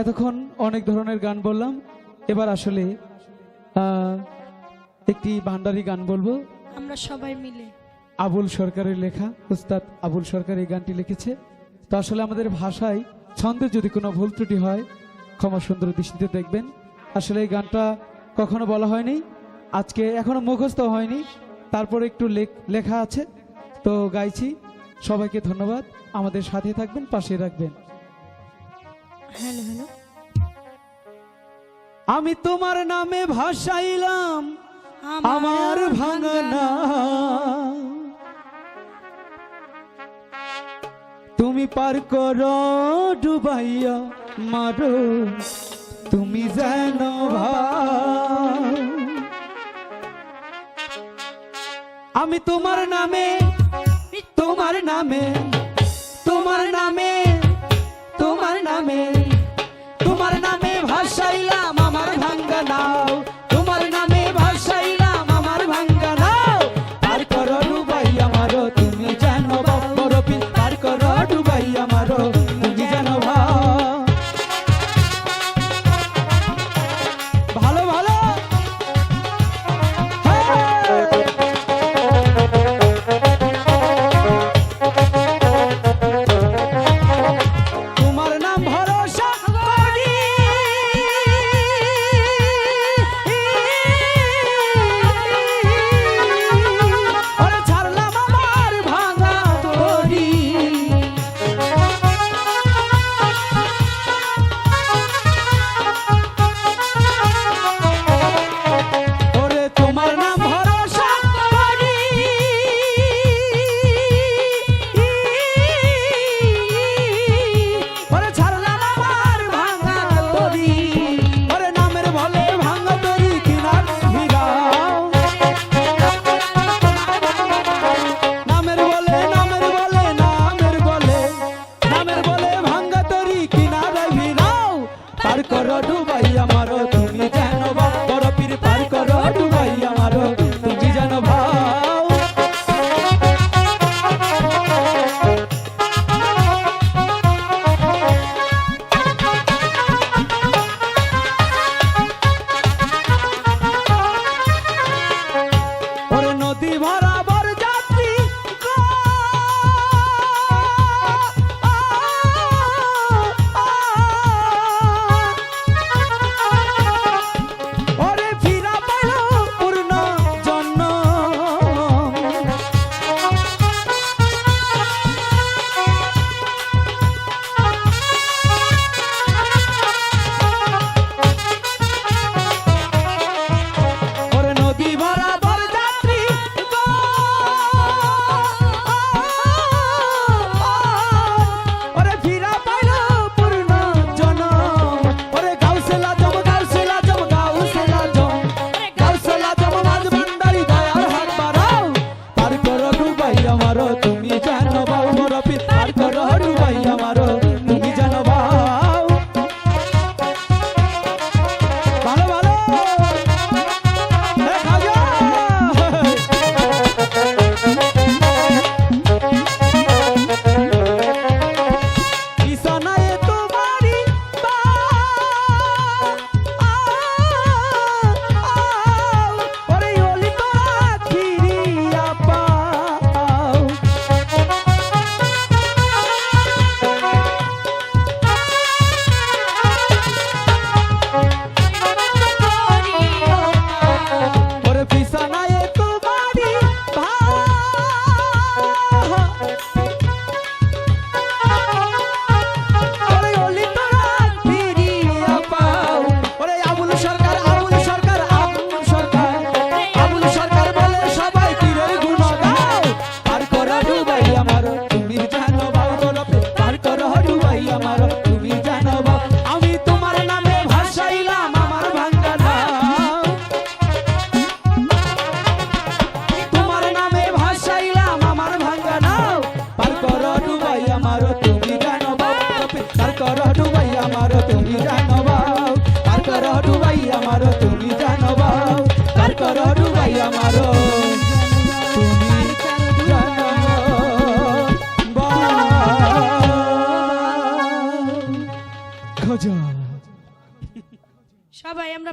এতক্ষণ অনেক ধরনের গান বললাম। এবার আসলে একটি ভান্ডারি গান বলব। আমরা সবাই মিলে। আবুল সরকারের লেখা উস্তাদ আবুল সরকার এই গানটি লিখেছে। তো আসলে আমাদের ভাষায় ছন্দে যদি কোনো ভুল ত্রুটি হয় ক্ষমা সুন্দর দৃষ্টিতে দেখবেন। আসলে এই গানটা কখনো বলা হয়নি আজকে এখনও মুখস্থ হয়নি। তারপরে একটু লেখা আছে। তো গাইছি সবাইকে ধন্যবাদ। আমাদের সাথে থাকবেন পাশে রাখবেন। Hello hello. আমি তোমার নামে ভাসাইলাম আমার ভাঙনা তুমি পার করো ডুবাইয়া মারো তুমি যেন। আমি তোমার নামে তোমার নামে তোমার নামে তোমার নামে তোমার নামে ভাসাইলাম আমার ভাঙ্গা নাও ডুবাই আমারো পার করো ডুবাই আমার তুমি জানো বাউ পার করো ডুবাই আমার সবাই আমরা